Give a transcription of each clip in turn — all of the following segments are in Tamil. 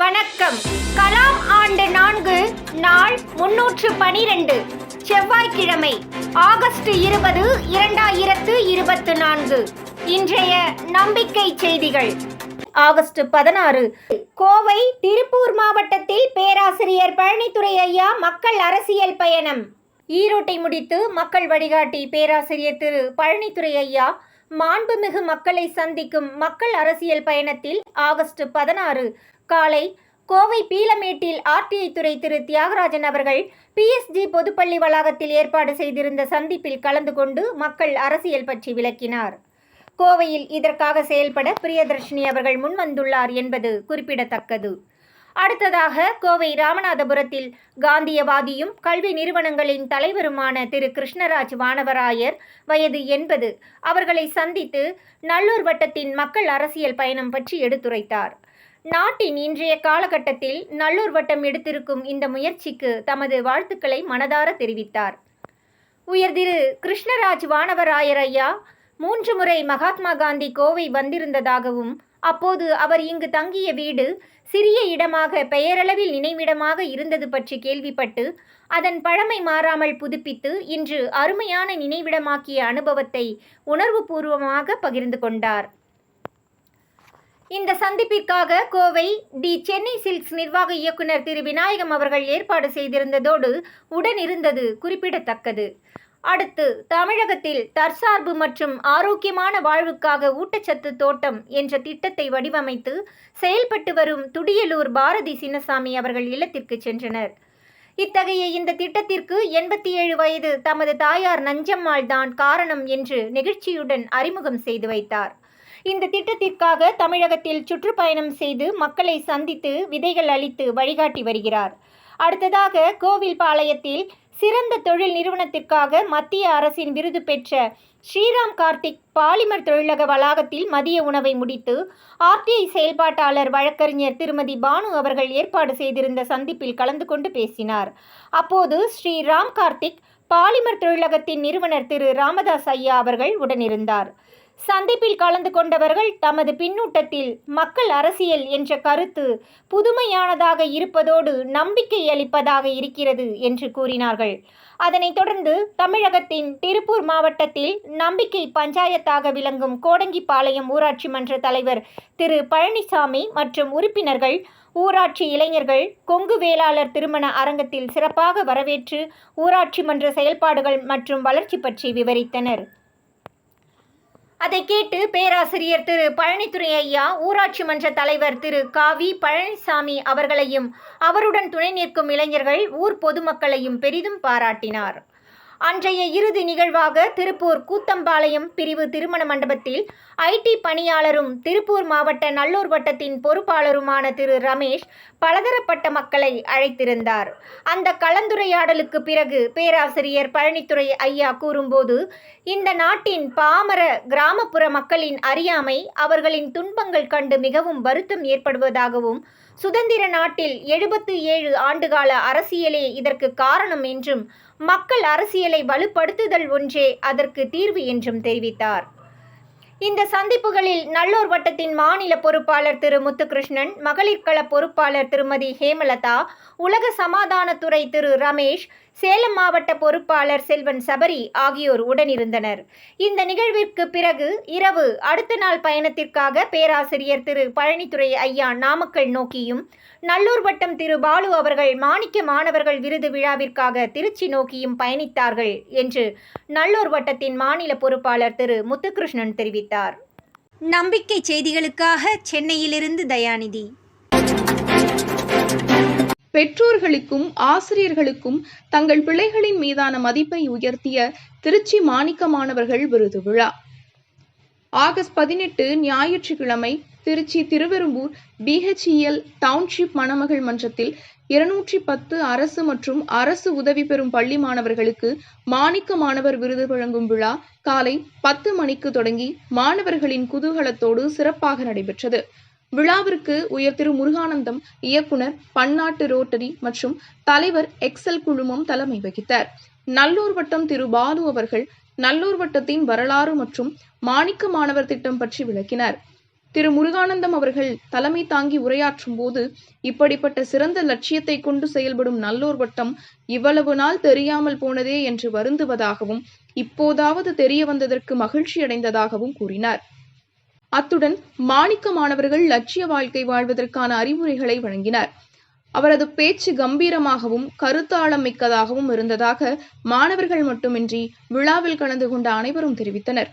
வணக்கம். கலாம் ஆண்டு நான்கு நாள் முன்னூற்று பனிரெண்டு செவ்வாய்க்கிழமை ஆகஸ்ட் இருபது இரண்டாயிரத்து இருபத்து நான்கு. இன்றைய நம்பிக்கை செய்திகள். ஆகஸ்ட் பதினாறு கோவை திருப்பூர் மாவட்டத்தில் பேராசிரியர் பழனித்துறை ஐயா மக்கள் அரசியல் பயணம். ஈரோட்டை முடித்து மக்கள் வழிகாட்டி பேராசிரியர் திரு பழனித்துறை ஐயா மாண்புமிகு மக்களை சந்திக்கும் மக்கள் அரசியல் பயணத்தில் ஆகஸ்ட் பதினாறு காலை கோவை பீலமேட்டில் ஆர்டிஐ துறை திரு. தியாகராஜன் அவர்கள் பிஎஸ்ஜி பொதுப்பள்ளி வளாகத்தில் ஏற்பாடு செய்திருந்த சந்திப்பில் கலந்து கொண்டு மக்கள் அரசியல் பற்றி விளக்கினார். கோவையில் இதற்காக செயல்பட பிரியதர்ஷினி அவர்கள் முன்வந்துள்ளார் என்பது குறிப்பிடத்தக்கது. அடுத்ததாக கோவை ராமநாதபுரத்தில் காந்தியவாதியும் கல்வி நிறுவனங்களின் தலைவருமான திரு கிருஷ்ணராஜ் வானவராயர் வயது எண்பது. அவர்களை சந்தித்து நல்லூர் வட்டத்தின் மக்கள் அரசியல் பயணம் பற்றி எடுத்துரைத்தார். நாட்டின் இன்றைய காலகட்டத்தில் நல்லூர் வட்டம் எடுத்திருக்கும் இந்த முயற்சிக்கு தமது வாழ்த்துக்களை மனதார தெரிவித்தார். உயர் திரு கிருஷ்ணராஜ் வானவராயர் ஐயா மூன்று முறை மகாத்மா காந்தி கோவை வந்திருந்ததாகவும் அப்போது அவர் இங்கு தங்கிய வீடு சிறிய இடமாக பெயரளவில் நினைவிடமாக இருந்தது பற்றி கேள்விப்பட்டு அதன் பழமை மாறாமல் புதுப்பித்து இன்று அருமையான நினைவிடமாக்கிய அனுபவத்தை உணர்வுபூர்வமாக பகிர்ந்து கொண்டார். இந்த சந்திப்பிற்காக கோவை டி சென்னை சில்க்ஸ் நிர்வாக இயக்குனர் திரு. விநாயகம் அவர்கள் ஏற்பாடு செய்திருந்ததோடு உடனிருந்தது குறிப்பிடத்தக்கது. அடுத்து தமிழகத்தில் தற்சார்பு மற்றும் ஆரோக்கியமான வாழ்வுக்காக ஊட்டச்சத்து தோட்டம் என்ற திட்டத்தை வடிவமைத்து செயல்பட்டு வரும் துடியலூர் பாரதி சின்னசாமி அவர்கள் இல்லத்திற்கு சென்றனர். இத்தகைய இந்த திட்டத்திற்கு எண்பத்தி ஏழு வயது தமது தாயார் நஞ்சம்மாள் தான் காரணம் என்று நெகிழ்ச்சியுடன் அறிமுகம் செய்து வைத்தார். இந்த திட்டத்திற்காக தமிழகத்தில் சுற்றுப்பயணம் செய்து மக்களை சந்தித்து விதைகள் அளித்து வழிகாட்டி வருகிறார். அடுத்ததாக கோவில்பாளையத்தில் சிறந்த தொழில் நிறுவனத்திற்காக மத்திய அரசின் விருது பெற்ற ஸ்ரீராம் கார்த்திக் பாலிமர் தொழிலக வளாகத்தில் மதிய உணவை முடித்து ஆர்டிஐ செயல்பாட்டாளர் வழக்கறிஞர் திருமதி பானு அவர்கள் ஏற்பாடு செய்திருந்த சந்திப்பில் கலந்து கொண்டு பேசினார். அப்போது ஸ்ரீ ராம் கார்த்திக் பாலிமர் தொழிலகத்தின் நிறுவனர் திரு. ராமதாஸ் ஐயா அவர்கள் உடனிருந்தார். சந்திப்பில் கலந்து கொண்டவர்கள் தமது பின்னூட்டத்தில் மக்கள் அரசியல் என்ற கருத்து புதுமையானதாக இருப்பதோடு நம்பிக்கை அளிப்பதாக இருக்கிறது என்று கூறினார்கள். அதனைத் தொடர்ந்து தமிழகத்தின் திருப்பூர் மாவட்டத்தில் நம்பிக்கை பஞ்சாயத்தாக விளங்கும் கோடங்கிப்பாளையம் ஊராட்சி மன்ற தலைவர் திரு பழனிசாமி மற்றும் உறுப்பினர்கள் ஊராட்சி இளைஞர்கள் கொங்கு வேளாளர் திருமண அரங்கத்தில் சிறப்பாக வரவேற்று ஊராட்சி மன்ற செயல்பாடுகள் மற்றும் வளர்ச்சி பற்றி விவரித்தனர். அதை கேட்டு பேராசிரியர் திரு பழனித்துறை ஐயா ஊராட்சி மன்ற தலைவர் திரு காவி பழனிசாமி அவர்களையும் அவருடன் துணை நிற்கும் இளைஞர்கள் ஊர் பொதுமக்களையும் பெரிதும் பாராட்டினார். அன்றைய இறுதி நிகழ்வாக திருப்பூர் கூத்தம்பாளையம் பிரிவு திருமண மண்டபத்தில் ஐடி பணியாளரும் திருப்பூர் மாவட்ட நல்லூர் வட்டத்தின் பொறுப்பாளருமான திரு ரமேஷ் பலதரப்பட்ட மக்களை அழைத்திருந்தார். அந்த கலந்துரையாடலுக்கு பிறகு பேராசிரியர் பழனித்துறை ஐயா கூறும்போது இந்த நாட்டின் பாமர கிராமப்புற மக்களின் அறியாமை அவர்களின் துன்பங்கள் கண்டு மிகவும் வருத்தம் ஏற்படுவதாகவும் சுதந்திர நாட்டில் எழுபத்து ஏழு ஆண்டுகால அரசியலே இதற்கு காரணம் என்றும் மக்கள் அரசியலை வலுப்படுத்துதல் ஒன்றே அதற்கு தீர்வு என்றும் தெரிவித்தார். இந்த சந்திப்புகளில் நல்லூர் வட்டத்தின் மாநில பொறுப்பாளர் திரு முத்துகிருஷ்ணன் மகளிர் கள பொறுப்பாளர் திருமதி ஹேமலதா உலக சமாதானத்துறை திரு ரமேஷ் சேலம் மாவட்ட பொறுப்பாளர் செல்வன் சபரி ஆகியோர் உடனிருந்தனர். இந்த நிகழ்விற்கு பிறகு இரவு அடுத்த நாள் பயணத்திற்காக பேராசிரியர் திரு பழனித்துறை ஐயா நாமக்கல் நோக்கியும் நல்லூர் வட்டம் திரு பாலு அவர்கள் மாணிக்க மாணவர்கள் விருது விழாவிற்காக திருச்சி நோக்கியும் பயணித்தார்கள் என்று நல்லூர் வட்டத்தின் மாநில பொறுப்பாளர் திரு முத்துகிருஷ்ணன் தெரிவித்தார். நம்பிக்கை செய்திகளுக்காக சென்னையிலிருந்து தயாநிதி. பெற்றோர்களுக்கும் ஆசிரியர்களுக்கும் தங்கள் பிள்ளைகளின் மீதான மதிப்பை உயர்த்திய திருச்சி மாணிக்க மாணவர்கள் விருது விழா. ஆகஸ்ட் பதினெட்டு ஞாயிற்றுக்கிழமை திருச்சி திருவெரும்பூர் பிஹெச்இஎல் டவுன்ஷிப் மணமகள் மன்றத்தில் இருநூற்றி பத்து அரசு மற்றும் அரசு உதவி பெறும் பள்ளி மாணவர்களுக்கு மாணிக்க மாணவர் விருது வழங்கும் விழா காலை பத்து மணிக்கு தொடங்கி மாணவர்களின் குதூகலத்தோடு சிறப்பாக நடைபெற்றது. விழாவிற்கு உயர் திரு முருகானந்தம் இயக்குனர் பன்னாட்டு ரோட்டரி மற்றும் தலைவர் எக்ஸல் குழுமம் தலைமை வகித்தார். நல்லூர் வட்டம் திரு பாலு அவர்கள் நல்லூர் வட்டத்தின் வரலாறு மற்றும் மாணிக்க மாணவர் திட்டம் பற்றி விளக்கினார். திரு முருகானந்தம் அவர்கள் தலைமை தாங்கி உரையாற்றும் போது இப்படிப்பட்ட சிறந்த லட்சியத்தை கொண்டு செயல்படும் நல்லோர் வட்டம் இவ்வளவு நாள் தெரியாமல் போனதே என்று வருந்துவதாகவும் இப்போதாவது தெரிய வந்ததற்கு மகிழ்ச்சி அடைந்ததாகவும் கூறினார். அத்துடன் மாணிக்க மாணவர்கள் லட்சிய வாழ்க்கை வாழ்வதற்கான அறிவுரைகளை வழங்கினார். அவரது பேச்சு கம்பீரமாகவும் கருத்தாளம் மிக்கதாகவும் இருந்ததாக மாணவர்கள் மட்டுமின்றி விழாவில் கலந்து கொண்ட அனைவரும் தெரிவித்தனர்.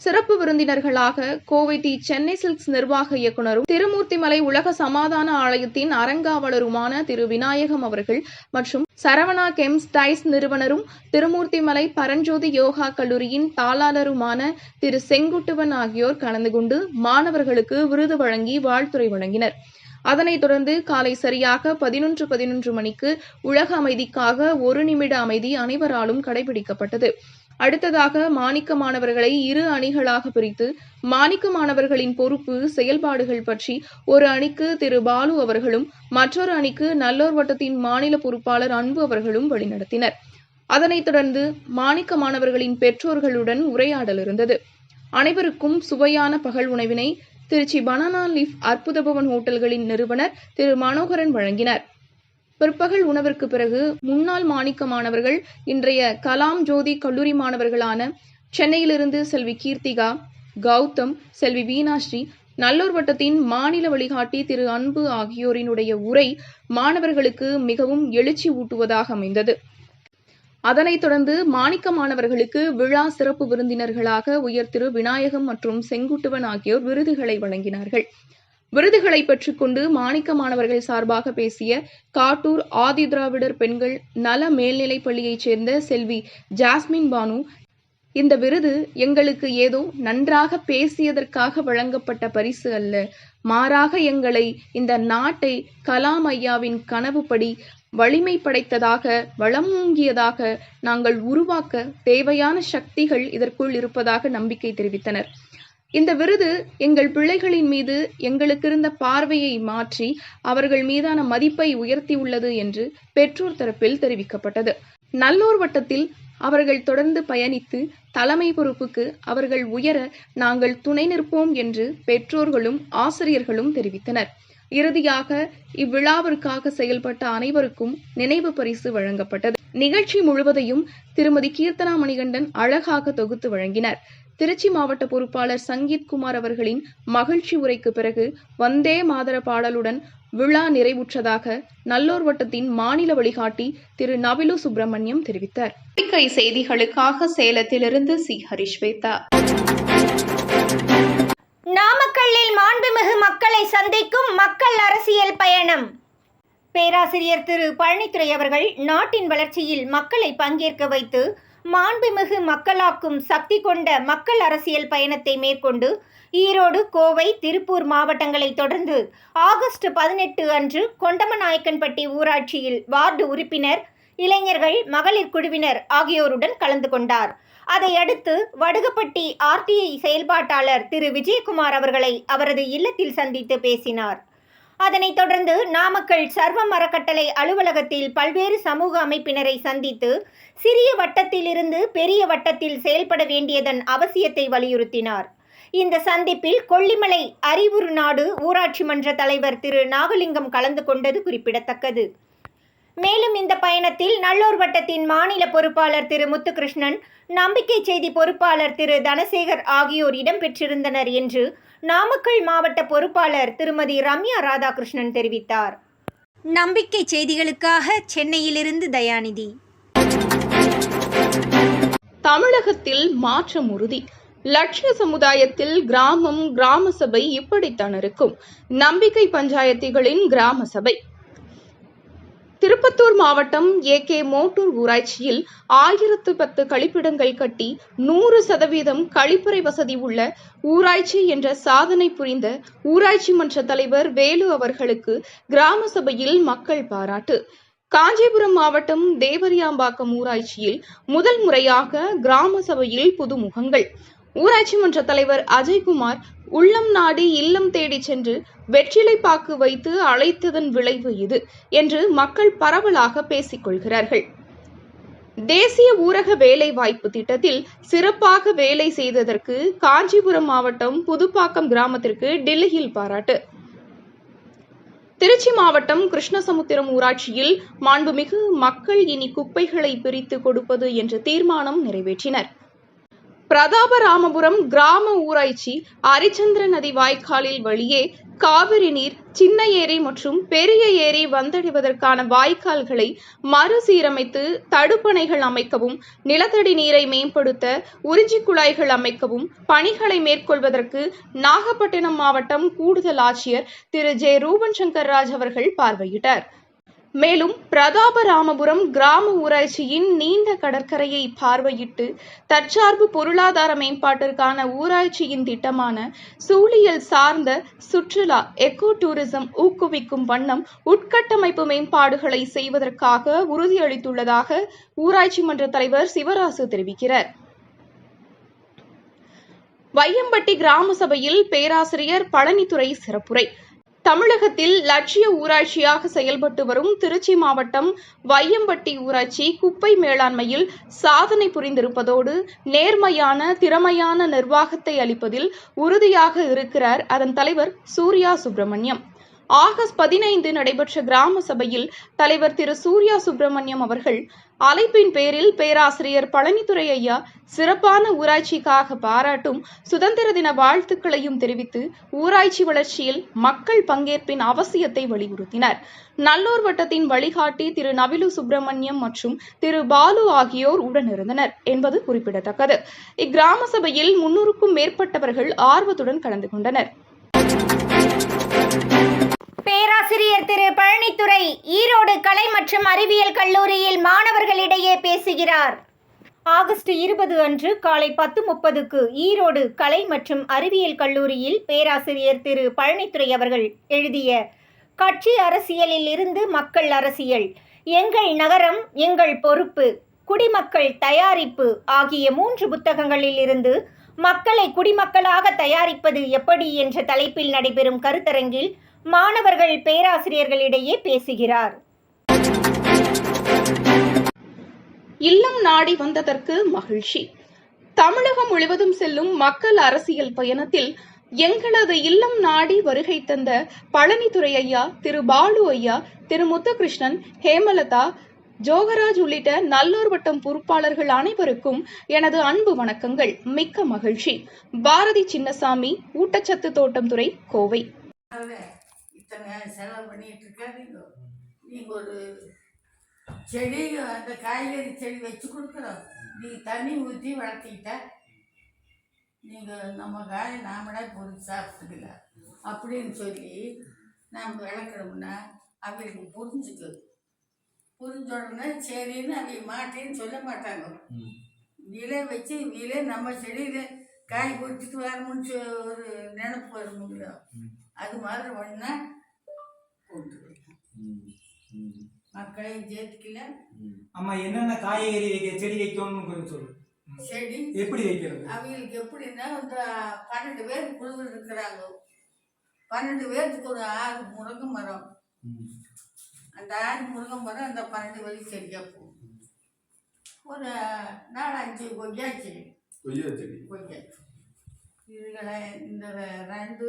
சிறப்பு விருந்தினர்களாக கோவை டி சென்னை சில்க்ஸ் நிர்வாக இயக்குனரும் திருமூர்த்திமலை உலக சமாதான ஆலயத்தின் அறங்காவலருமான திரு விநாயகம் அவர்கள் மற்றும் சரவணா கெம்ஸ் டைஸ் நிறுவனரும் திருமூர்த்திமலை பரஞ்சோதி யோகா கல்லூரியின் தாளாளருமான திரு செங்குட்டுவன் ஆகியோர் கலந்து கொண்டு மாணவர்களுக்கு விருது வழங்கி வாழ்த்துறை வழங்கினர். அதனைத் தொடர்ந்து காலை சரியாக பதினொன்று பதினொன்று மணிக்கு உலக அமைதிக்காக ஒரு நிமிட அமைதி அனைவராலும் கடைபிடிக்கப்பட்டது. அடுத்ததாக மாணிக்க மாணவர்களை இரு அணிகளாக பிரித்து மாணிக்க மாணவர்களின் பொறுப்பு செயல்பாடுகள் பற்றி ஒரு அணிக்கு திரு பாலு அவர்களும் மற்றொரு அணிக்கு நல்லோர் வட்டத்தின் மாநில பொறுப்பாளர் அன்பு அவர்களும் வழிநடத்தினர். அதனைத் தொடர்ந்து மாணிக்க மாணவர்களின் பெற்றோர்களுடன் உரையாடல் இருந்தது. அனைவருக்கும் சுவையான பகல் உணவினை திருச்சி பனானா லீஃப் அற்புதபவன் ஹோட்டல்களின் நிறுவனர் திரு மனோகரன் வழங்கினார். பிற்பகல் உணவிற்கு பிறகு முன்னாள் மாணிக்க மாணவர்கள் இன்றைய கலாம் ஜோதி கல்லூரி மாணவர்களான சென்னையிலிருந்து செல்வி கீர்த்திகா கௌதம் செல்வி வீணாஸ்ரீ நல்லூர் வட்டத்தின் மாநில வழிகாட்டி திரு அன்பு ஆகியோரினுடைய உரை மாணவர்களுக்கு மிகவும் எழுச்சி ஊட்டுவதாக அமைந்தது. அதனைத் தொடர்ந்து மாணிக்க மாணவர்களுக்கு விழா சிறப்பு விருந்தினர்களாக உயர் திரு விநாயகம் மற்றும் செங்குட்டுவன் ஆகியோர் விருதுகளை வழங்கினார்கள். விருதுகளை பெற்றுக்கொண்டு மாணிக்க மாணவர்கள் சார்பாக பேசிய காட்டூர் ஆதிதிராவிடர் பெண்கள் நல மேல்நிலைப் பள்ளியைச் சேர்ந்த செல்வி ஜாஸ்மின் பானு இந்த விருது எங்களுக்கு ஏதோ நன்றாக பேசியதற்காக வழங்கப்பட்ட பரிசு அல்ல. மாறாக எங்களை இந்த நாட்டை கலாம் ஐயாவின் கனவுப்படி வலிமை படைத்ததாக வளமூங்கியதாக நாங்கள் உருவாக்க தேவையான சக்திகள் இதற்குள் இருப்பதாக நம்பிக்கை தெரிவித்தனர். இந்த விருது எங்கள் பிள்ளைகளின் மீது எங்களுக்கு இருந்த பார்வையை மாற்றி அவர்கள் மீதான மதிப்பை உயர்த்தியுள்ளது என்று பெற்றோர் தரப்பில் தெரிவிக்கப்பட்டது. நல்லூர் வட்டத்தில் அவர்கள் தொடர்ந்து பயணித்து தலைமை பொறுப்புக்கு அவர்கள் உயர நாங்கள் துணை நிற்போம் என்று பெற்றோர்களும் ஆசிரியர்களும் தெரிவித்தனர். இறுதியாக இவ்விழாவிற்காக செயல்பட்ட அனைவருக்கும் நினைவு பரிசு வழங்கப்பட்டது. நிகழ்ச்சி முழுவதையும் திருமதி கீர்த்தனா மணிகண்டன் அழகாக தொகுத்து வழங்கினர். திருச்சி மாவட்ட பொறுப்பாளர் சங்கீத் குமார் அவர்களின் மகிழ்ச்சி உரைக்கு பிறகு வந்தே மாதர பாடலுடன் விழா நிறைவுற்றதாக நல்லோர் வட்டத்தின் மாநில வழிகாட்டி திரு நபிலு சுப்பிரமணியம் தெரிவித்தார். பத்திரிகை செய்திகளுக்காக சேலத்திலிருந்து சி. ஹரிஷ்வேதா நாமக்கல்லில் மாண்புமிகு மக்களை சந்திக்கும் மக்கள் அரசியல் பயணம். பேராசிரியர் திரு பழனித்துறை அவர்கள் நாட்டின் வளர்ச்சியில் மக்களை பங்கேற்க வைத்து மாண்புமிகு மக்களாக்கும் சக்தி கொண்ட மக்கள் அரசியல் பயணத்தை மேற்கொண்டு ஈரோடு கோவை திருப்பூர் மாவட்டங்களை தொடர்ந்து ஆகஸ்ட் பதினெட்டு அன்று கொண்டமநாயக்கன்பட்டி ஊராட்சியில் வார்டு உறுப்பினர் இளைஞர்கள் மகளிர் குழுவினர் ஆகியோருடன் கலந்து கொண்டார். அதையடுத்து வடுகப்பட்டி ஆர்டிஐ செயல்பாட்டாளர் திரு. விஜயகுமார் அவர்களை அவரது இல்லத்தில் சந்தித்து பேசினார். அதனைத் தொடர்ந்து நாமக்கல் சர்வம் அறக்கட்டளை அலுவலகத்தில் பல்வேறு சமூக அமைப்பினரை சந்தித்து சிறிய வட்டத்திலிருந்து பெரிய வட்டத்தில் செயல்பட வேண்டியதன் அவசியத்தை வலியுறுத்தினார். இந்த சந்திப்பில் கொல்லிமலை அறிவுறு நாடு ஊராட்சி மன்ற தலைவர் திரு நாகலிங்கம் கலந்து கொண்டது குறிப்பிடத்தக்கது. மேலும் இந்த பயணத்தில் நல்லூர் வட்டத்தின் மாநில பொறுப்பாளர் திரு முத்துகிருஷ்ணன் நம்பிக்கை செய்தி பொறுப்பாளர் திரு தனசேகர் ஆகியோர் இடம்பெற்றிருந்தனர் என்று நாமக்கல் மாவட்ட பொறுப்பாளர் திருமதி ரம்யா ராதாகிருஷ்ணன் தெரிவித்தார். நம்பிக்கை செய்திகளுக்காக சென்னையிலிருந்து தயாநிதி. தமிழகத்தில் மாற்றம் உறுதி. லட்சிய சமுதாயத்தில் கிராமம் கிராம சபை இப்படித்தான் இருக்கும். நம்பிக்கை பஞ்சாயத்துகளின் கிராம சபை. திருப்பத்தூர் மாவட்டம் ஏ கே மோட்டூர் ஊராட்சியில் ஆயிரத்து பத்து கழிப்பிடங்கள் கட்டி நூறு சதவீதம் கழிப்பறை வசதி உள்ள ஊராட்சி என்ற சாதனை புரிந்த ஊராட்சி மன்ற தலைவர் வேலு அவர்களுக்கு கிராம சபையில் மக்கள் பாராட்டு. காஞ்சிபுரம் மாவட்டம் தேவரியாம்பாக்கம் ஊராட்சியில் முதல் முறையாக கிராம சபையில் புதுமுகங்கள். ஊராட்சி மன்ற தலைவர் அஜய்குமார் உள்ளம் நாடி இல்லம் தேடி சென்று வெற்றிலை பாக்கு வைத்து அழைத்ததன் விளைவு இது என்று மக்கள் பரவலாக பேசிக் கொள்கிறார்கள். தேசிய ஊரக வேலைவாய்ப்பு திட்டத்தில் சிறப்பாக வேலை செய்ததற்கு காஞ்சிபுரம் மாவட்டம் புதுப்பாக்கம் கிராமத்திற்கு டெல்லியில் பாராட்டு. திருச்சி மாவட்டம் கிருஷ்ணசமுத்திரம் ஊராட்சியில் மாண்புமிகு மக்கள் இனி குப்பைகளை பிரித்து கொடுப்பது என்ற தீர்மானம் நிறைவேற்றினர். பிரதாபராமபுரம் கிராம ஊராட்சி அரிச்சந்திர நதி வாய்க்காலில் வழியே காவிரி நீர் சின்ன ஏரி மற்றும் பெரிய ஏரி வந்தடைவதற்கான வாய்க்கால்களை மறுசீரமைத்து தடுப்பணைகள் அமைக்கவும் நிலத்தடி நீரை மேம்படுத்த உறிஞ்சி குழாய்கள் அமைக்கவும் பணிகளை மேற்கொள்வதற்கு நாகப்பட்டினம் மாவட்டம் கூடுதல் ஆட்சியர் திரு. ஜே. ரூபன் சங்கர் ராஜ் அவர்கள் பார்வையிட்டார். மேலும் பிரதாபராமபுரம் கிராம ஊராட்சியின் நீண்ட கடற்கரையை பார்வையிட்டு தற்சார்பு பொருளாதார மேம்பாட்டிற்கான ஊராட்சியின் திட்டமான சூழியல் சார்ந்த சுற்றுலா எக்கோ டூரிசம் ஊக்குவிக்கும் வண்ணம் உட்கட்டமைப்பு மேம்பாடுகளை செய்வதற்காக உறுதியளித்துள்ளதாக ஊராட்சி மன்ற தலைவர் சிவராசு தெரிவிக்கிறார். வையம்பட்டி கிராம சபையில் பேராசிரியர் பழனித்துறை சிறப்புரை. தமிழகத்தில் லட்சிய ஊராட்சியாக செயல்பட்டு வரும் திருச்சி மாவட்டம் வையம்பட்டி ஊராட்சி குப்பை மேலாண்மையில் சாதனை புரிந்திருப்பதோடு நேர்மையான திறமையான நிர்வாகத்தை அளிப்பதில் உறுதியாக இருக்கிறார் அதன் தலைவர் சூர்யா சுப்பிரமணியம். ஆகஸ்ட் பதினைந்து நடைபெற்ற கிராம சபையில் தலைவர் திரு சூர்யா சுப்பிரமணியம் அவர்கள் அழைப்பின் பேரில் பேராசிரியர் பழனித்துறை ஐயா சிறப்பான ஊராட்சிக்காக பாராட்டும் சுதந்திர தின வாழ்த்துக்களையும் தெரிவித்து ஊராட்சி வளர்ச்சியில் மக்கள் பங்கேற்பின் அவசியத்தை வலியுறுத்தினர். நல்லூர் வட்டத்தின் வழிகாட்டி திரு நவிலு சுப்பிரமணியம் மற்றும் திரு பாலு ஆகியோர் உடனிருந்தனர் என்பது குறிப்பிடத்தக்கது. இக்கிராம சபையில் முன்னூறுக்கும் மேற்பட்டவர்கள் ஆர்வத்துடன் கலந்து கொண்டனர். பேராசிரியர் திரு பழனித்துறை ஈரோடு கலை மற்றும் அறிவியல் கல்லூரியில் மாணவர்களிடையே பேசுகிறார். ஆகஸ்ட் இருபது அன்று காலை பத்து முப்பதுக்கு ஈரோடு கலை மற்றும் அறிவியல் கல்லூரியில் பேராசிரியர் திரு பழனித்துறை அவர்கள் எழுதிய கட்சி அரசியலில் இருந்து மக்கள் அரசியல் எங்கள் நகரம் எங்கள் பொறுப்பு குடிமக்கள் தயாரிப்பு ஆகிய மூன்று புத்தகங்களில் இருந்து மக்களை குடிமக்களாக தயாரிப்பது எப்படி என்ற தலைப்பில் நடைபெறும் கருத்தரங்கில் மாணவர்கள் பேராசிரியர்களிடையே பேசுகிறார். இல்லம் நாடி வந்ததற்கு மகிழ்ச்சி. தமிழகம் முழுவதும் செல்லும் மக்கள் அரசியல் பயணத்தில் எங்களது இல்லம் நாடி வருகை தந்த பழனித்துறை ஐயா திரு பாலு ஐயா திரு முத்துகிருஷ்ணன் ஹேமலதா ஜோகராஜ் உள்ளிட்ட நல்லூர் வட்டம் பொறுப்பாளர்கள் அனைவருக்கும் எனது அன்பு வணக்கங்கள். மிக்க மகிழ்ச்சி. பாரதி சின்னசாமி ஊட்டச்சத்து தோட்டம் துறை கோவை. இத்தனை செலவு பண்ணிட்டு இருக்காதீங்க நீங்க ஒரு செடி அந்த காய்கறி செடி வச்சு கொடுக்குறோம். நீங்க தண்ணி ஊற்றி வளர்த்திக்கிட்டா நீங்க நம்ம காய் நாமளே பொறிச்சு சாப்பிட்டுக்கலாம் அப்படின்னு சொல்லி நாம் விளக்குறோம்னா அவங்களுக்கு புரிஞ்சுக்கு. புரிஞ்ச உடனே சரின்னு அவங்க மாட்டேன்னு சொல்ல மாட்டாங்க. விலை வச்சு விலை நம்ம செடியில் காய் பொறிச்சிட்டு வரணும்னு ஒரு நினப்பு வருமுங்களோ அது மாதிரி ஒன்றா கொண்டு மக்களையும் சேர்த்துக்கல அம்மா என்னென்ன காய்கறி வைக்க செடி வைக்கணும்னு கொஞ்சம் சொல்லு. செடி? எப்படி வைக்கிறது? அவங்களுக்கு எப்படின்னா இந்த பன்னெண்டு பேர் குழுவில் இருக்கிறாங்க. பன்னெண்டு பேர்த்துக்கு ஒரு ஆறு முருங்கை மரம். அந்த ஆறு முருங்கை மரம் அந்த பன்னெண்டு வழி செடியாக போகும். ஒரு நாலு அஞ்சு கொய்யா செடி. கொய்யா செடி. கொய்யா. இதுகளை இந்த ரெண்டு